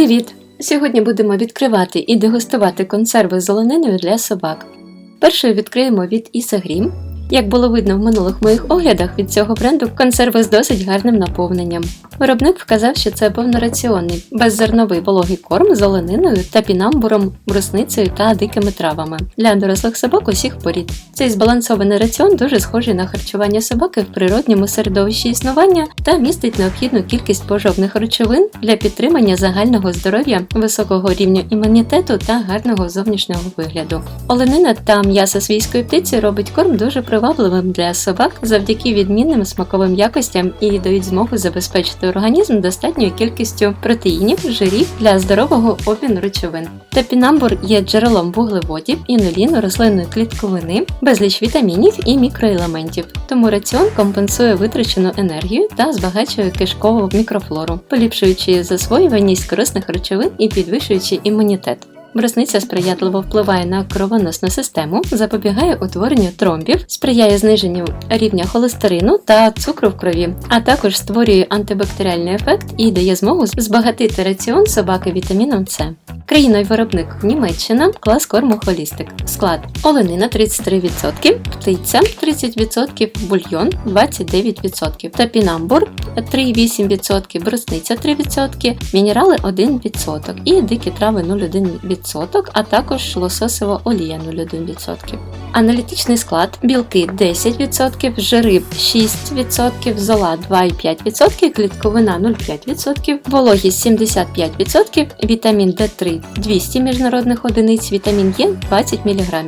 Привіт! Сьогодні будемо відкривати і дегустувати консерви з зелениною для собак. Першою відкриємо від Ісагрім. Як було видно в минулих моїх оглядах, від цього бренду консерви з досить гарним наповненням. Виробник вказав, що це повнораціонний, беззерновий вологий корм з олениною та пінамбуром, брусницею та дикими травами для дорослих собак усіх порід. Цей збалансований раціон дуже схожий на харчування собаки в природньому середовищі існування та містить необхідну кількість пожовних речовин для підтримання загального здоров'я, високого рівня імунітету та гарного зовнішнього вигляду. Оленина та м'ясо свійської птиці робить корм дуже привабливим для собак завдяки відмінним смаковим якостям і дають змогу забезпечити організм достатньою кількістю протеїнів, жирів для здорового обміну речовин. Топінамбур є джерелом вуглеводів, інуліну, рослинної клітковини, безліч вітамінів і мікроелементів. Тому раціон компенсує витрачену енергію та збагачує кишкову мікрофлору, поліпшуючи засвоюваність корисних речовин і підвищуючи імунітет. Брусниця сприятливо впливає на кровоносну систему, запобігає утворенню тромбів, сприяє зниженню рівня холестерину та цукру в крові, а також створює антибактеріальний ефект і дає змогу збагатити раціон собаки вітаміном С. Країною виробник Німеччина, клас корму холістик. Склад оленина 33%, птиця 30%, бульйон 29%, топінамбур 3,8%, брусниця 3%, мінерали 1% і дикі трави 0,1%, а також лососова олія 0,1%. Аналітичний склад білки 10%, жири 6%, зола 2,5%, клітковина 0,5%, вологість 75%, вітамін D3 200 міжнародних одиниць, вітамін Е 20 мг.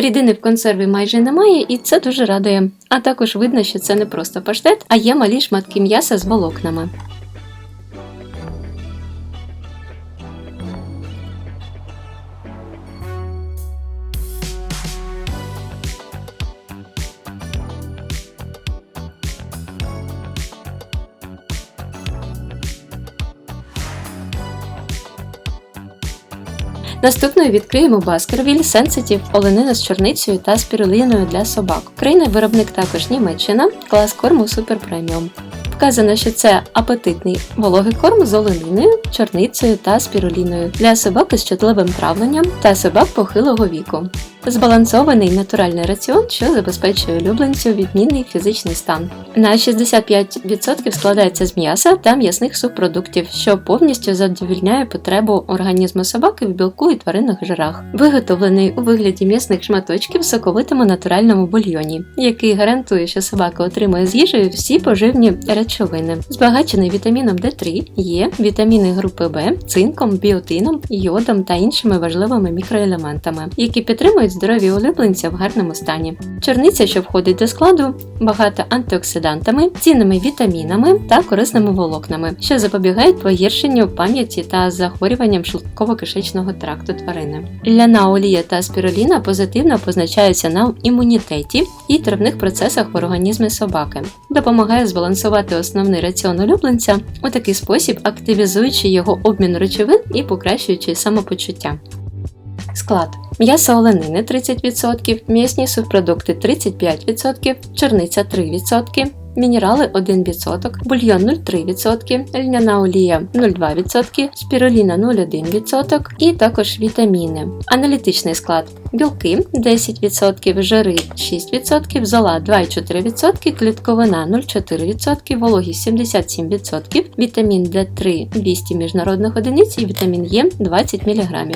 Рідини в консерві майже немає, і це дуже радує. А також видно, що це не просто паштет, а є малі шматки м'яса з волокнами. Наступною відкриємо Баскервіль Sensitive оленина з чорницею та спіруліною для собак. Країна виробник також Німеччина, клас корму Супер Преміум. Вказано, що це апетитний вологий корм з олениною, чорницею та спіруліною для собак із чутливим травленням та собак похилого віку. Збалансований натуральний раціон, що забезпечує улюбленцю відмінний фізичний стан. На 65% складається з м'яса та м'ясних субпродуктів, що повністю задовільняє потребу організму собаки в білку і тваринних жирах, виготовлений у вигляді м'ясних шматочків в соковитому натуральному бульйоні, який гарантує, що собака отримує з їжею всі поживні речовини, збагачений вітаміном D3, Є, вітаміни групи Б, цинком, біотином, йодом та іншими важливими мікроелементами, які підтримують здоров'я улюбленця в гарному стані. Чорниця, що входить до складу, багата антиоксидантами, цінними вітамінами та корисними волокнами, що запобігають погіршенню пам'яті та захворюванням шлунково-кишечного тракту тварини. Ляна олія та спіруліна позитивно позначаються на імунітеті і травних процесах в організмі собаки, допомагає збалансувати основний раціон улюбленця у такий спосіб, активізуючи його обмін речовин і покращуючи самопочуття. Склад м'ясо оленини 30%, м'ясні субпродукти 35%, чорниця 3%, мінерали 1%, бульйон 0,3%, льняна олія 0,2%, спіруліна 0,1% і також вітаміни. Аналітичний склад білки 10%, жири 6%, зола 2,4%, клітковина 0,4%, вологість 77%, вітамін D3 200 міжнародних одиниць і вітамін Е 20 мг.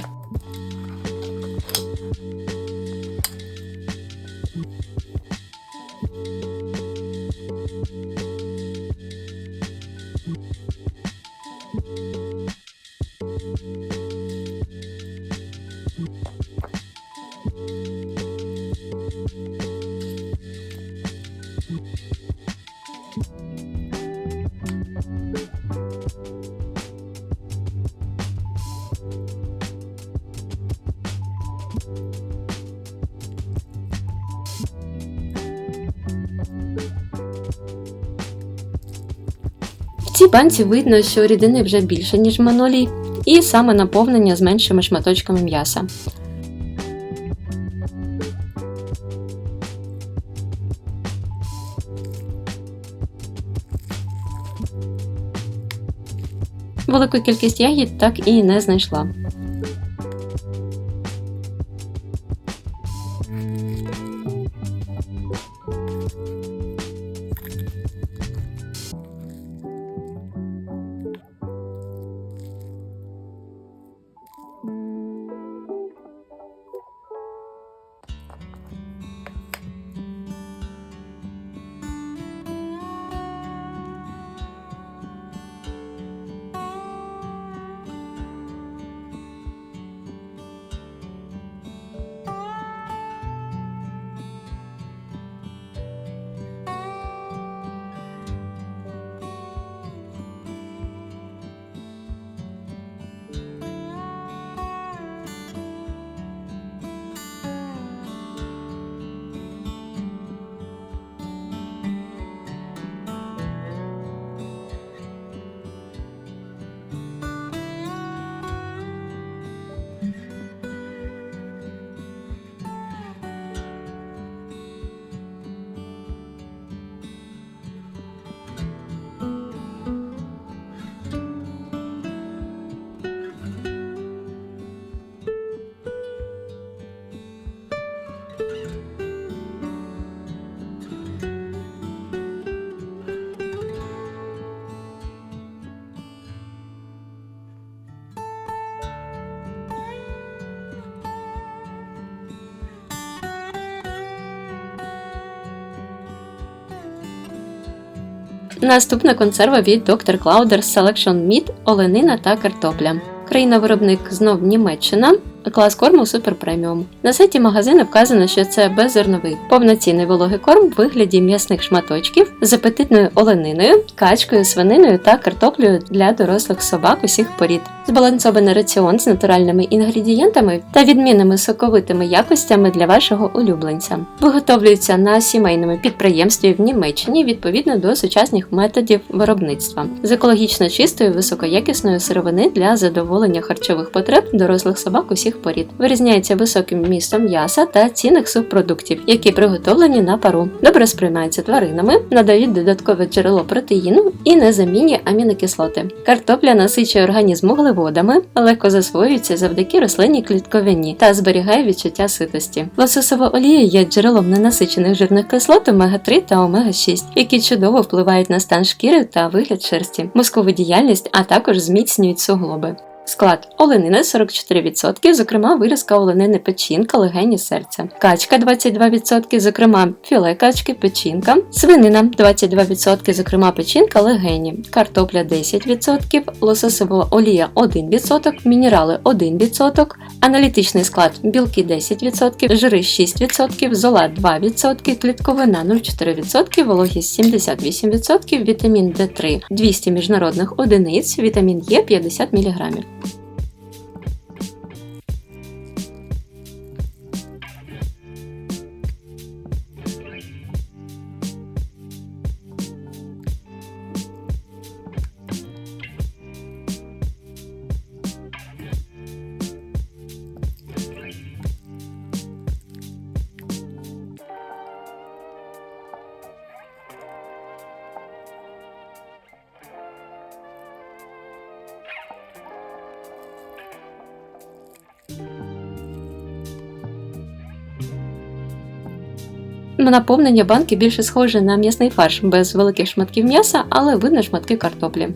В цій банці видно, що рідини вже більше, ніж в минулій, і саме наповнення з меншими шматочками м'яса. Велику кількість ягід так і не знайшла. Наступна консерва від Dr. Clouder Selection Meat, оленина та картопля. Країна-виробник знов Німеччина. Клас корму супер преміум. На сайті магазину вказано, що це беззерновий повноцінний вологий корм в вигляді м'ясних шматочків з апетитною олениною, качкою, свининою та картоплею для дорослих собак усіх порід. Збалансований раціон з натуральними інгредієнтами та відмінними соковитими якостями для вашого улюбленця. Виготовлюється на сімейному підприємстві в Німеччині відповідно до сучасних методів виробництва з екологічно чистою високоякісною сировини для задоволення харчових потреб дорослих собак усіх порід. Вирізняється високим вмістом м'яса та цінних субпродуктів, які приготовлені на пару, добре сприймаються тваринами, надають додаткове джерело протеїну і незамінні амінокислоти. Картопля насичує організм вуглеводами, легко засвоюється завдяки рослинній клітковині та зберігає відчуття ситості. Лососова олія є джерелом ненасичених жирних кислот омега-3 та омега-6, які чудово впливають на стан шкіри та вигляд шерсті, мозкову діяльність, а також зміцнюють суглоби. Склад оленина 44%, зокрема вирізка оленини печінка, легені серця, качка 22%, зокрема філе качки, печінка, свинина 22%, зокрема печінка, легені, картопля 10%, лососова олія 1%, мінерали 1%, аналітичний склад білки 10%, жири 6%, зола 2%, клітковина 0,4%, вологість 78%, вітамін D3 200 міжнародних одиниць, вітамін Е 50 мг. Наповнення банки більше схоже на м'ясний фарш без великих шматків м'яса, але видно шматки картоплі.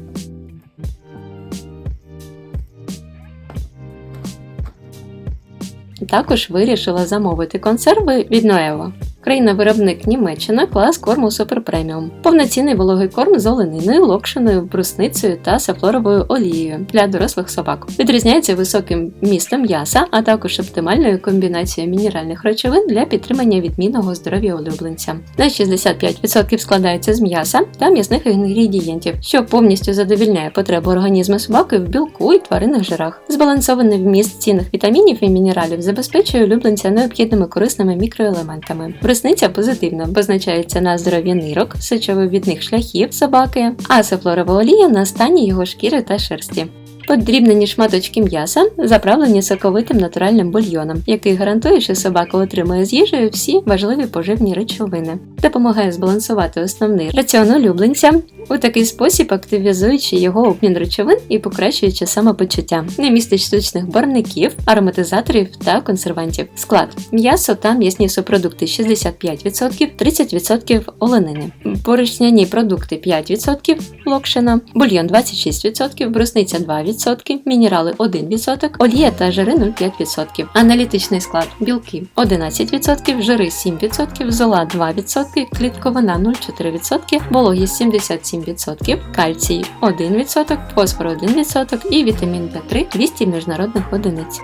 Також вирішила замовити консерви від Ноево. Країна-виробник Німеччина, клас корму Супер Преміум. Повноцінний вологий корм з олениною, локшиною, брусницею та сафлоровою олією для дорослих собак. Відрізняється високим містом м'яса, а також оптимальною комбінацією мінеральних речовин для підтримання відмінного здоров'я улюбленця. На 65% складається з м'яса та м'ясних інгредієнтів, що повністю задовільняє потребу організму собаки в білку і тваринних жирах. Збалансований вміст цінних вітамінів і мінералів забезпечує улюбленця необхідними корисними мікроелементами. Брусниця позитивно позначається на здоров'я нирок, сечовивідних шляхів собаки, а сафлорова олія на стані його шкіри та шерсті. Подрібнені шматочки м'яса заправлені соковитим натуральним бульйоном, який гарантує, що собака отримує з їжею всі важливі поживні речовини, допомагає збалансувати основний раціон улюбленця, у такий спосіб активізуючи його обмін речовин і покращуючи самопочуття. Не містить штучних барників, ароматизаторів та консервантів. Склад м'ясо та м'ясні субпродукти 65%, 30% оленини, поришняні продукти 5%, локшина, бульйон 26%, брусниця 2%, мінерали 1%, олія та жири 0,5%. Аналітичний склад білки 11%, жири 7%, зола 2%, клітковина 0,4%, вологість 77%, кальцій 1%, фосфор 1% і вітамін В3 200 міжнародних одиниць.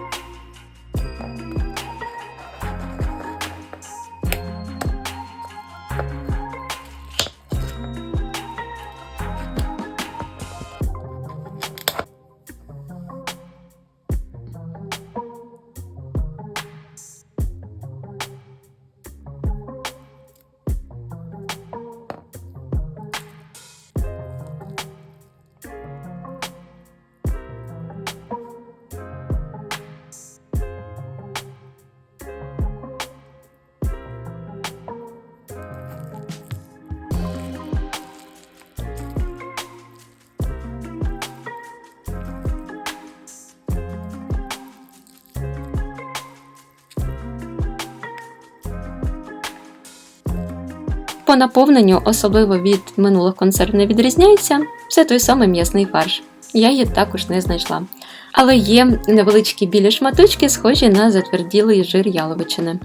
По наповненню, особливо від минулих консерв, не відрізняється, це той самий м'ясний фарш. Я її також не знайшла. Але є невеличкі білі шматочки, схожі на затверділий жир яловичини.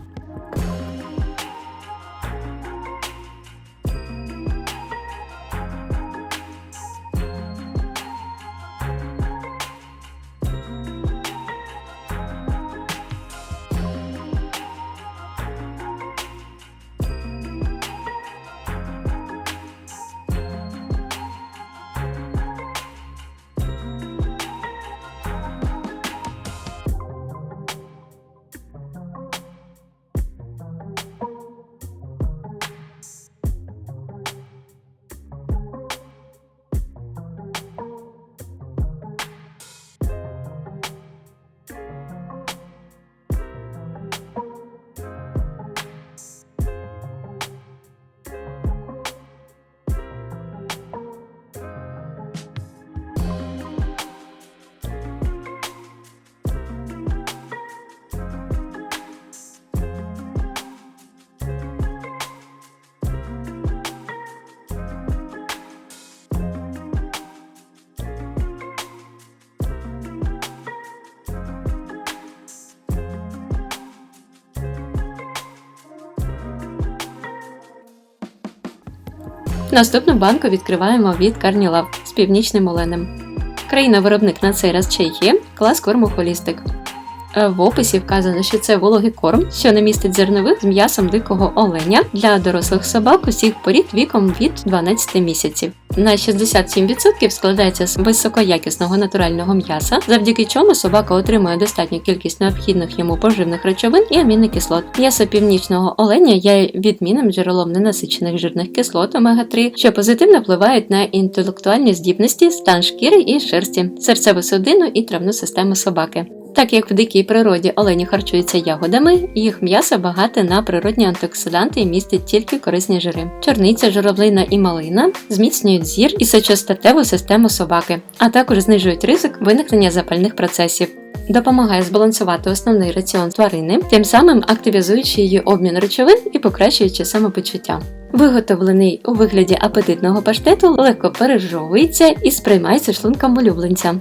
Наступну банку відкриваємо від Карнілав з північним оленем. Країна-виробник на цей раз Чехія, клас корму холістик. Е, В описі вказано, що це вологий корм, що не містить зернових з м'ясом дикого оленя для дорослих собак усіх порід віком від 12 місяців. На 67% складається з високоякісного натурального м'яса, завдяки чому собака отримує достатню кількість необхідних йому поживних речовин і амінокислот. М'ясо північного оленя є відмінним джерелом ненасичених жирних кислот омега-3, що позитивно впливають на інтелектуальні здібності, стан шкіри і шерсті, серцеву судину і травну систему собаки. Так як в дикій природі олені харчуються ягодами, їх м'ясо багате на природні антиоксиданти і містить тільки корисні жири. Чорниця, журавлина і малина зміцнюють зір і сечостатеву систему собаки, а також знижують ризик виникнення запальних процесів. Допомагає збалансувати основний раціон тварини, тим самим активізуючи її обмін речовин і покращуючи самопочуття. Виготовлений у вигляді апетитного паштету легко пережовується і сприймається шлунком улюбленця.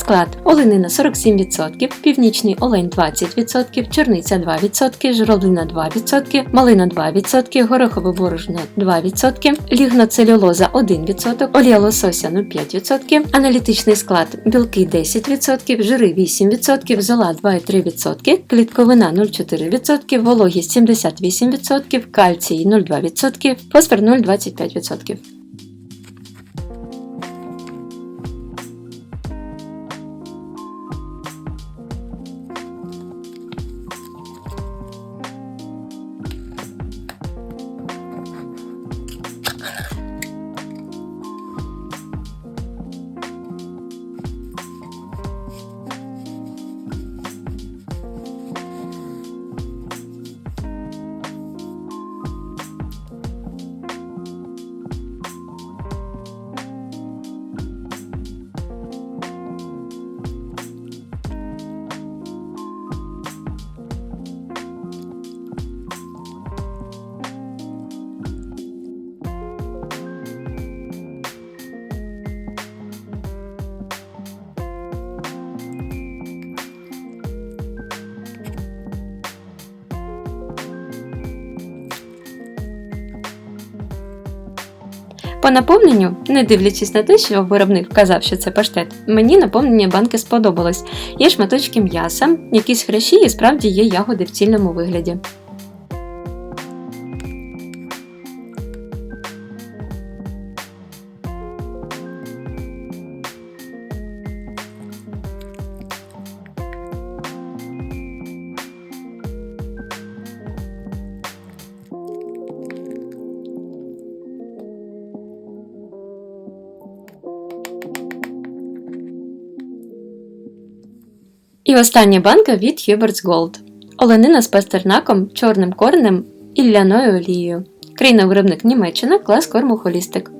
Склад оленина 47%, північний олень 20%, чорниця 2%, журавлина 2%, малина 2%, горохове борошно 2%, лігноцелюлоза 1%, олія лосося 0,5%, аналітичний склад білки 10%, жири 8%, зола 2,3%, клітковина 0,4%, вологість 78%, кальцій 0,2%, фосфор 0,25%. По наповненню, не дивлячись на те, що виробник казав, що це паштет, мені наповнення банки сподобалось. Є шматочки м'яса, якісь хрящі і справді є ягоди в цільному вигляді. І остання банка від Hubert's Gold. Оленина з пастернаком, чорним коренем і ляною олією. Країна-виробник Німеччина, клас корму холістик.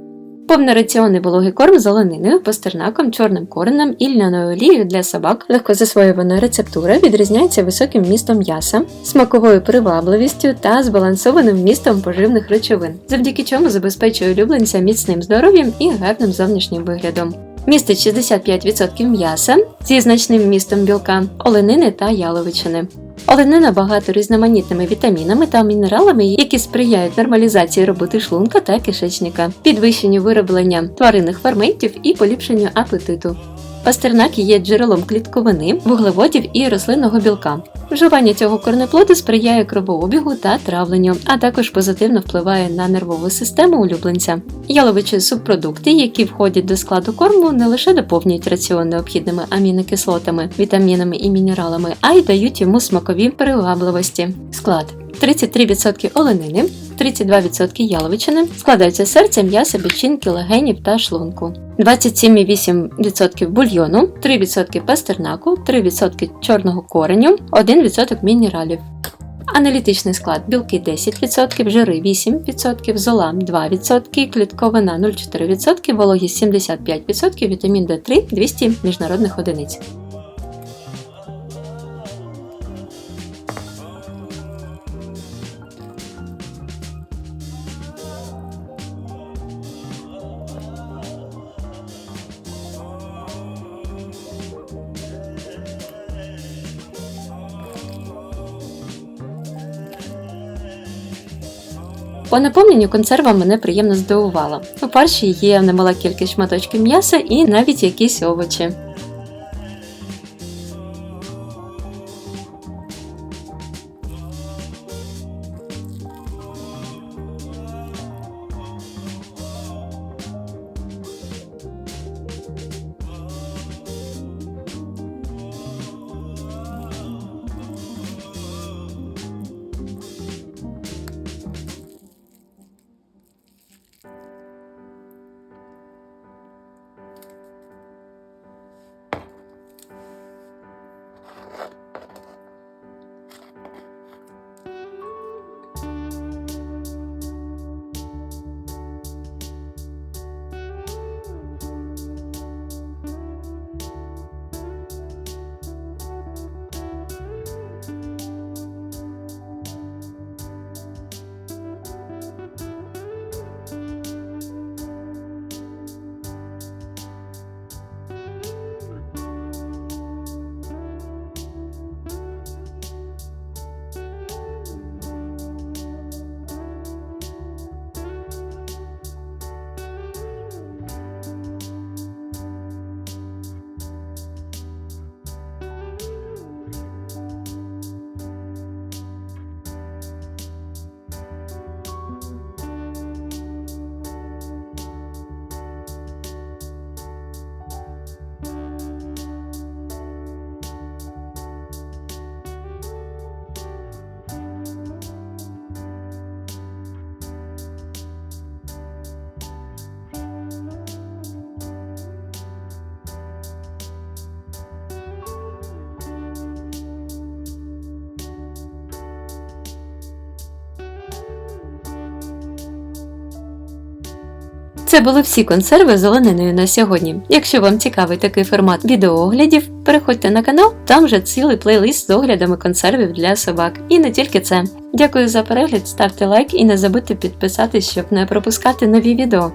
Повнораціонний вологий корм з олениною, пастернаком, чорним коренем і ляною олією для собак. Легко засвоювана рецептура відрізняється високим вмістом м'яса, смаковою привабливістю та збалансованим вмістом поживних речовин, завдяки чому забезпечує улюбленця міцним здоров'ям і гарним зовнішнім виглядом. Містить 65% м'яса зі значним містом білка, оленини та яловичини. Оленина багато різноманітними вітамінами та мінералами, які сприяють нормалізації роботи шлунка та кишечника, підвищенню вироблення тваринних ферментів і поліпшенню апетиту. Пастернак є джерелом клітковини, вуглеводів і рослинного білка. Вживання цього корнеплоду сприяє кровообігу та травленню, а також позитивно впливає на нервову систему улюбленця. Яловичі субпродукти, які входять до складу корму, не лише доповнюють раціон необхідними амінокислотами, вітамінами і мінералами, а й дають йому смакові привабливості. Склад 33% оленини, 32% яловичини, складаються серця, м'яса, печінки, легенів та шлунку. 27,8% бульйону, 3% пастернаку, 3% чорного кореню, 1% мінералів. Аналітичний склад білки 10%, жири 8%, зола 2%, клітковина 0,4%, вологість 75%, вітамін D3 200 міжнародних одиниць. По наповненню консерва мене приємно здивувала. У парші є немала кількість шматочків м'яса і навіть якісь овочі. Це були всі консерви з олениною на сьогодні. Якщо вам цікавий такий формат відеооглядів, переходьте на канал, там вже цілий плейлист з оглядами консервів для собак. І не тільки це. Дякую за перегляд, ставте лайк і не забудьте підписатись, щоб не пропускати нові відео.